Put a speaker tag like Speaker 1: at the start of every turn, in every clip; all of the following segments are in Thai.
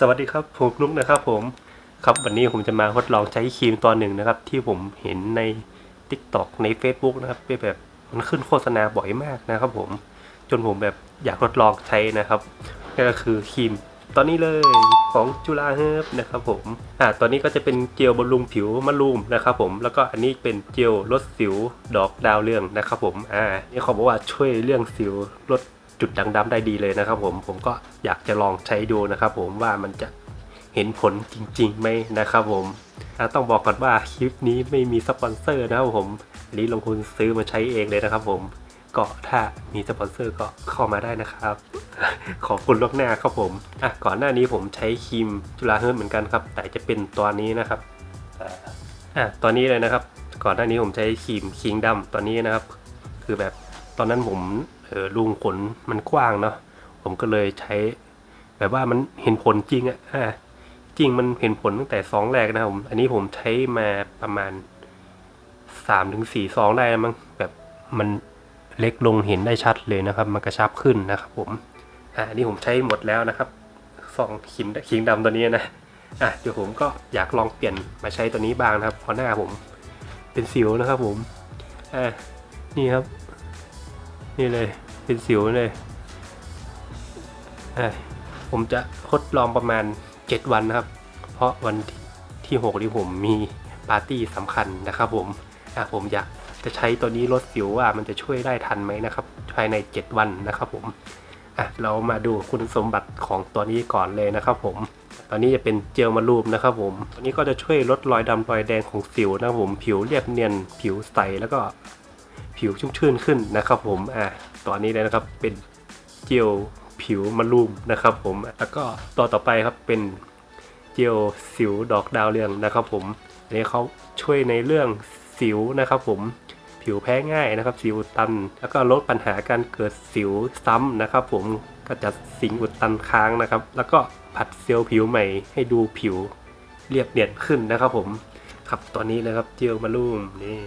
Speaker 1: สวัสดีครับผมนุ๊กนะครับผมครับวันนี้ผมจะมาทดลองใช้ครีมตัวหนึ่งนะครับ ที่ผมเห็นใน Tik t o อกใน Facebook นะครับเป็นแบบมันขึ้นโฆษณาบ่อยมากนะครับผมจนผมแบบอยากทดลองใช้นะครับก็คือครีมตอนนี้เลยของจุฬาเฮิร์บนะครับผมอ่าตอนนี้ก็จะเป็นเจลบำรุงผิวมะรูมนะครับผมแล้วก็อันนี้เป็นเจลลดสิวดอกดาวเรืองนะครับผมอ่านี่เขาบอกว่าช่วยเรื่องสิวลด จุดด่างดำได้ดีเลยนะครับผมผมก็อยากจะลองใช้ดูนะครับผมว่ามันจะเห็นผลจริงๆไหมนะครับผมต้องบอกก่อนว่าคลิปนี้ไม่มีสปอนเซอร์นะครับผมอันนี้ลงทุนซื้อมาใช้เองเลยนะครับผมก็ถ้ามีสปอนเซอร์ก็เข้ามาได้นะครับ ขอบคุณล่วงหน้าครับผมอะก่อนหน้านี้ผมใช้ครีมจุฬาเฮิร์เหมือนกันครับ แต่จะเป็นตัวนี้นะครับอะตัวนี้เลยนะครับ ก่อนหน้านี้ผมใช้ครีมคิงดำตัวนี้นะครับ คือแบบตอนนั้นผม เออลุงขนมันกว้างเนาะผมก็เลยใช้ แบบว่ามันเห็นผลจริงอะอะจริงมันเห็นผลตั้งแต่ซองแรกนะผมอันนี้ผมใช้มาประมาณสามถึงสี่ซองได้แล้วมั้งแบบมันเล็กลงเห็นได้ชัดเลยนะครับ มันกระชับขึ้นนะครับ ผม อะอันนี้ผมใช้หมดแล้วนะครับซองคิมคิงดำตัวนี้นะอะเดี๋ยวผมก็อยากลองเปลี่ยนมาใช้ตัวนี้บ้างนะครับเพราะหน้าผมเป็นสิวนะครับ ผมอะนี่ครับ นี่เลยเป็นสิวเลยผมจะทดลองประมาณ 7 วันนะครับ เพราะวันที่6ที่ผมมีปาร์ตี้สำคัญนะครับผมอะผมอยากจะใช้ตัวนี้ลดสิวว่ามันจะช่วยได้ทันไหมนะครับ ภายใน 7 วันนะครับผมอะเรามาดูคุณสมบัติของตัวนี้ก่อนเลยนะครับ ผมตอนนี้จะเป็นเจลมารูปนะครับ ผมตัวนี้ก็จะช่วยลดรอยดำรอยแดงของสิวนะครับผม ผิวเรียบเนียน ผิวใสแล้วก็ ผิวชุ่มชื่นขึ้นนะครับผมอะตอนนี้เลยนะครับเป็นเจลผิวมะรูมนะครับผมแล้วก็ตัวต่อไปครับเป็นเจลสิวดอกดาวเรืองนะครับผมอันนี้เขาช่วยในเรื่องสิวนะครับผมผิวแพ้ง่ายนะครับ สิวอุดตัน แล้วก็ลดปัญหาการเกิดสิวซ้ำนะครับ ผมก็จะสิงอุดตันค้างนะครับ แล้วก็ผัดเซลล์ผิวใหม่ให้ดูผิวเรียบเนียนขึ้นนะครับผมครับตอนนี้เลยครับเจลมารูมนี่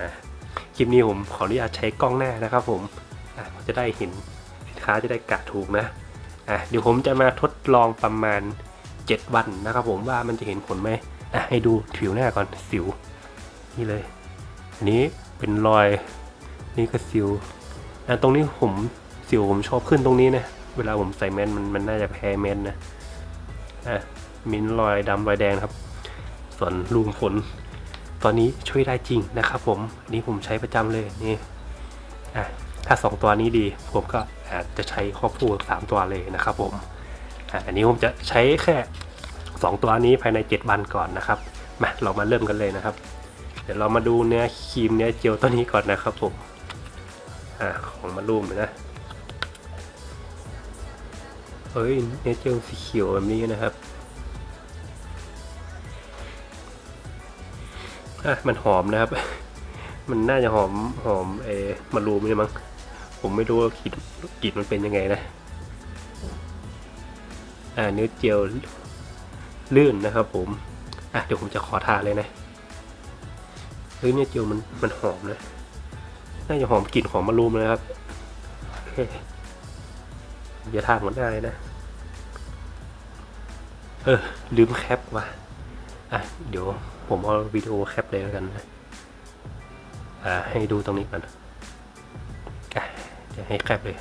Speaker 1: อะ คลิปนี้ผมขออนุญาตใช้กล้องหน้านะครับผมอะจะได้เห็นสินค้าจะได้กะถูกนะอะเดี๋ยวผมจะมาทดลองประมาณ 7 วันนะครับผมว่ามันจะเห็นผลไหมอะให้ดูผิวหน้าก่อนสิว นี่เลย อันนี้เป็นรอยนี่ก็สิวอะตรงนี้ผมสิวผมชอบขึ้นตรงนี้นะเวลาผมใส่แมสมันมันน่าจะแพ้แมสนะอะมีรอยดำรอยแดงครับ ส่วนรูมขน ตอนนี้ช่วยได้จริงนะครับผมอันนี้ผมใช้ประจำเลยนี่อะถ้า 2 ตัวนี้ดี ผมก็อาจจะใช้ครอบคู่สามตัวเลยนะครับผมอะอันนี้ผมจะใช้แค่ 2 ตัวนี้ภายใน 7 วันก่อนนะครับมาเรามาเริ่มกันเลยนะครับ เดี๋ยวเรามาดูเนื้อครีมเนื้อเจลตัวนี้ก่อนนะครับผมอะของมารูมนะเฮ้ยเนื้อเจลสีเขียวแบบนี้นะครับ อะมันหอมนะครับ มันน่าจะหอมหอมเอมารูมนี่มั้งผมไม่รู้ว่ากลิ่นกลิ่นมันเป็นยังไงนะ อ่าเนื้อเจลลื่นนะครับผม อะเดี๋ยวผมจะขอทานเลยนะเฮ้ยเนื้อเจลมันมันหอมนะน่าจะหอมกลิ่นของมารูมนะครับโอเคอย่าทาหมดได้นะ เออลืมแคปว่ะ อะ เดี๋ยว ผมเอาวิดีโอแคปเลยแล้วกันนะอ่าให้ดูตรงนี้ก่อนอะจะให้แคปเลย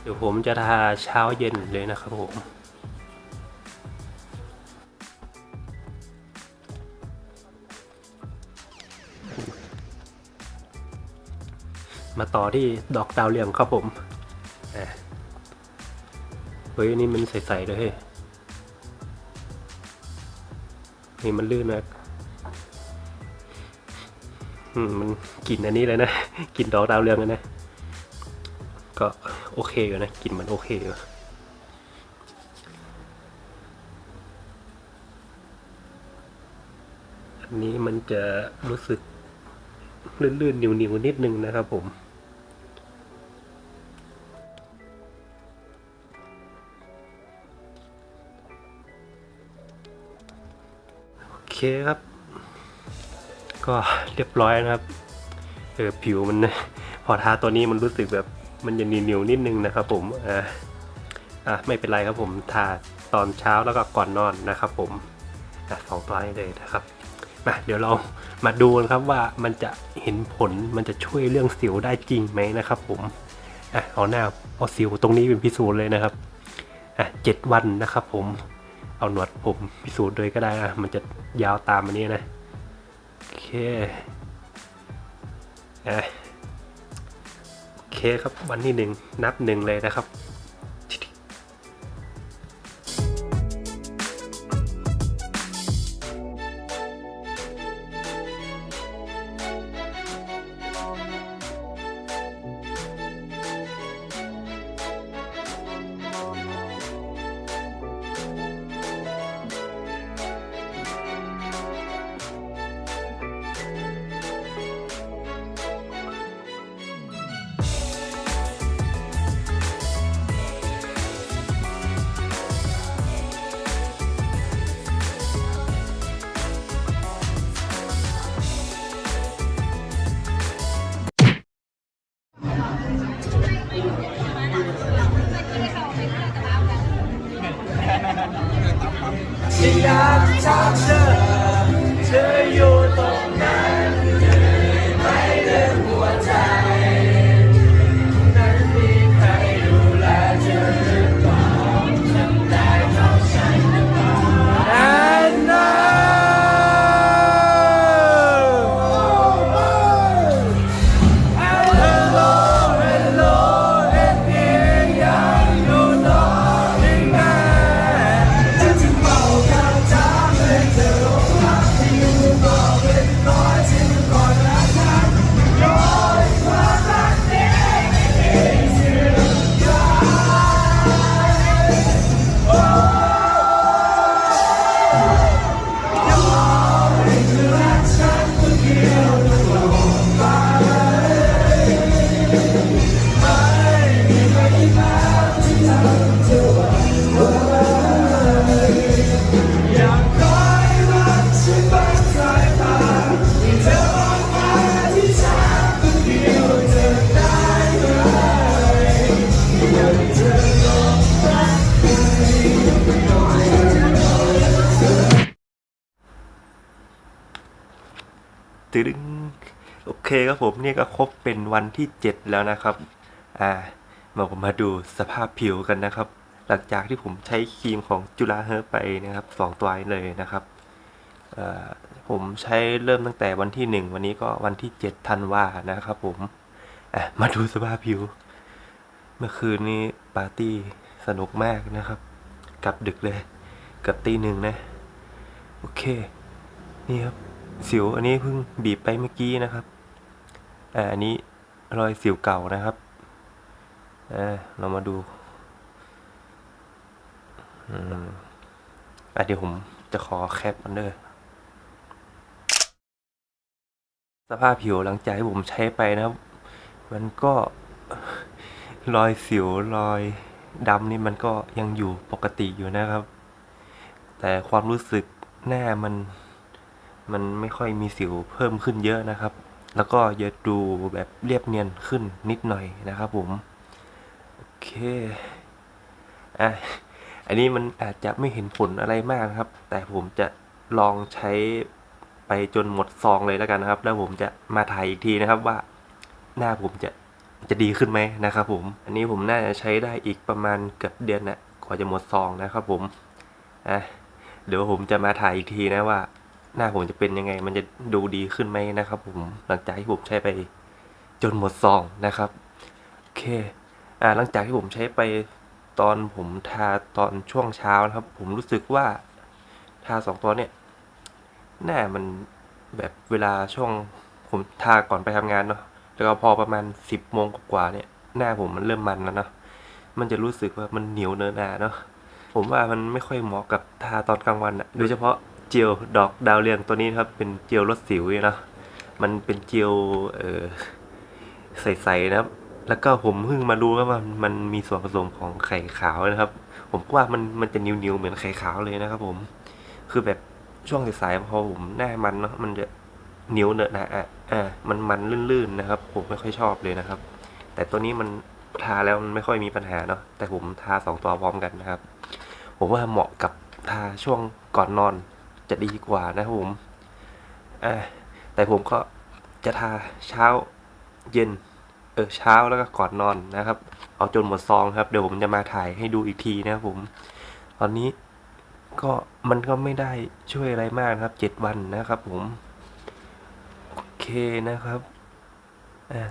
Speaker 1: เดี๋ยวผมจะทาเช้าเย็นเลยนะครับผมมาต่อที่ดอกดาวเรืองครับผมเฮ้ยนี่มันใสๆเลย นี่มันลื่นมากอืมมันกลิ่นอันนี้เลยนะกลิ่นดอกดาวเรืองเลยนะ ก็โอเคอยู่นะกลิ่นมันโอเคอยู่อันนี้มันจะรู้สึกลื่นๆเหนียวๆนิดนึงนะครับผม เคครับ ก็เรียบร้อยนะครับ เออผิวมัน พอทาตัวนี้มันรู้สึกแบบมันจะเหนียวๆนิดนึงนะครับ ผมอ่าอะไม่เป็นไรครับผมทาตอนเช้าแล้วก็ก่อนนอนนะครับ ผมอะสองตัวนี้เลยนะครับมาเดี๋ยวเรามาดูกันครับว่ามันจะเห็นผลมันจะช่วยเรื่องสิวได้จริงไหมนะครับ ผมอะเอาหน้าเอาสิวตรงนี้เป็นพิสูจน์เลยนะครับอะเจ็ดวันนะครับ ผม เอาหนวดผมพิสูจน์เลยก็ได้อะมันจะยาวตามอันนี้นะ โอเคอะโอเคครับวันที่หนึ่งนับหนึ่งเลยนะครับ
Speaker 2: ตึดึง
Speaker 1: โอเคครับผมนี่ก็ครบเป็นวันที่ 7 แล้วนะครับ อ่า มาผมมาดูสภาพผิวกันนะครับ หลังจากที่ผมใช้ครีมของจุฬาเฮิร์ไปนะครับสองตัวเลยนะครับผมใช้เริ่มตั้งแต่วันที่ 1 วันนี้ก็วันที่7ธันวานะครับผมมาดูสภาพผิว เมื่อคืนนี้ปาร์ตี้สนุกมากนะครับ กลับดึกเลย เกับตีหนึ่งนะ โอเค นี่ครับ สิวอันนี้เพิ่งบีบไปเมื่อกี้นะครับอ่าอันนี้รอยสิวเก่านะครับอ่าเรามาดูอืมอะเดี๋ยวผมจะขอแคปมันเด้อสภาพผิวหลังจากที่ผมใช้ไปนะครับ มันก็รอยสิวรอยดำนี่มันก็ยังอยู่ปกติอยู่นะครับ แต่ความรู้สึกหน้ามัน มันไม่ค่อยมีสิวเพิ่มขึ้นเยอะนะครับ แล้วก็จะดูแบบเรียบเนียนขึ้นนิดหน่อยนะครับผม โอเคอะอันนี้มันอาจจะไม่เห็นผลอะไรมากครับ แต่ผมจะลองใช้ไปจนหมดซองเลยแล้วกันนะครับ แล้วผมจะมาถ่ายอีกทีนะครับว่าหน้าผมจะจะดีขึ้นไหมนะครับผม อันนี้ผมน่าจะใช้ได้อีกประมาณเกือบเดือนนะกว่าจะหมดซองนะครับผมอะเดี๋ยวผมจะมาถ่ายอีกทีนะว่า หน้าผมจะเป็นยังไง มันจะดูดีขึ้นไหมนะครับ ผมหลังจากที่ผมใช้ไปจนหมดซองนะครับโอเคอ่าหลังจากที่ผมใช้ไปตอนผมทาตอนช่วงเช้านะครับ ผมรู้สึกว่าทาสองตัวเนี่ยหน้ามันแบบเวลาช่วงผมทาก่อนไปทำงานเนาะแล้วก็พอประมาณสิบโมงกว่าเนี่ยหน้าผมมันเริ่มมันแล้วเนาะมันจะรู้สึกว่ามันเหนียวเนินหนาเนาะผมว่ามันไม่ค่อยเหมาะกับทาตอนกลางวันอะโดยเฉพาะ เจลดอกดาวเรืองตัวนี้ครับ เป็นเจลลดสิวนะมันเป็นเจลเออใสๆนะครับ แล้วก็ผมเพิ่งมารู้ว่ามันมันมีส่วนผสมของไข่ขาวนะครับ ผมว่ามันมันจะนิ้วๆเหมือนไข่ขาวเลยนะครับ ผม คือแบบช่วงสายๆพอผมหน้ามันเนาะมันจะนิ้วเนอะนะอะอ่ามันมันลื่นๆนะครับ ผมไม่ค่อยชอบเลยนะครับ แต่ตัวนี้มันทาแล้วมันไม่ค่อยมีปัญหาเนาะแต่ผมทาสองตัวพร้อมกันนะครับ ผมว่าเหมาะกับทาช่วงก่อนนอน จะดีกว่านะผมอ่าแต่ผมก็จะทาเช้าเย็น เออเช้าแล้วก็ก่อนนอนนะครับ เอาจนหมดซองครับ เดี๋ยวผมจะมาถ่ายให้ดูอีกทีนะครับผม ตอนนี้ก็มันก็ไม่ได้ช่วยอะไรมากครับเจ็ดวันนะครับผม โอเคนะครับ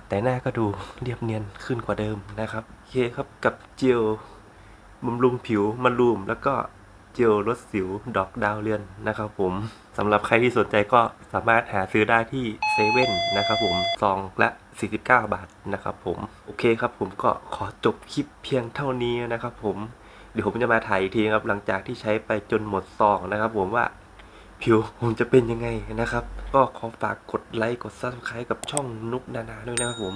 Speaker 1: แต่หน้าก็ดูเรียบเนียนขึ้นกว่าเดิมนะครับ โอเคครับกับเจลบำรุงผิวมารูมแล้วก็ เจลลดสิวดอกดาวเรือนนะครับผมสำหรับใครที่สนใจก็สามารถหาซื้อได้ที่เซเว่นนะครับผมซองละ49 บาทนะครับผมโอเคครับผมก็ขอจบคลิปเพียงเท่านี้นะครับผมเดี๋ยวผมจะมาถ่ายอีกทีครับหลังจากที่ใช้ไปจนหมดซองนะครับผมว่าผิวผมจะเป็นยังไงนะครับ ก็ขอฝากกดไลค์กด subscribe กับช่องนุกนานาด้วยนะครับผม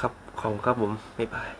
Speaker 1: ครับขอบคุณครับผม บ๊ายบาย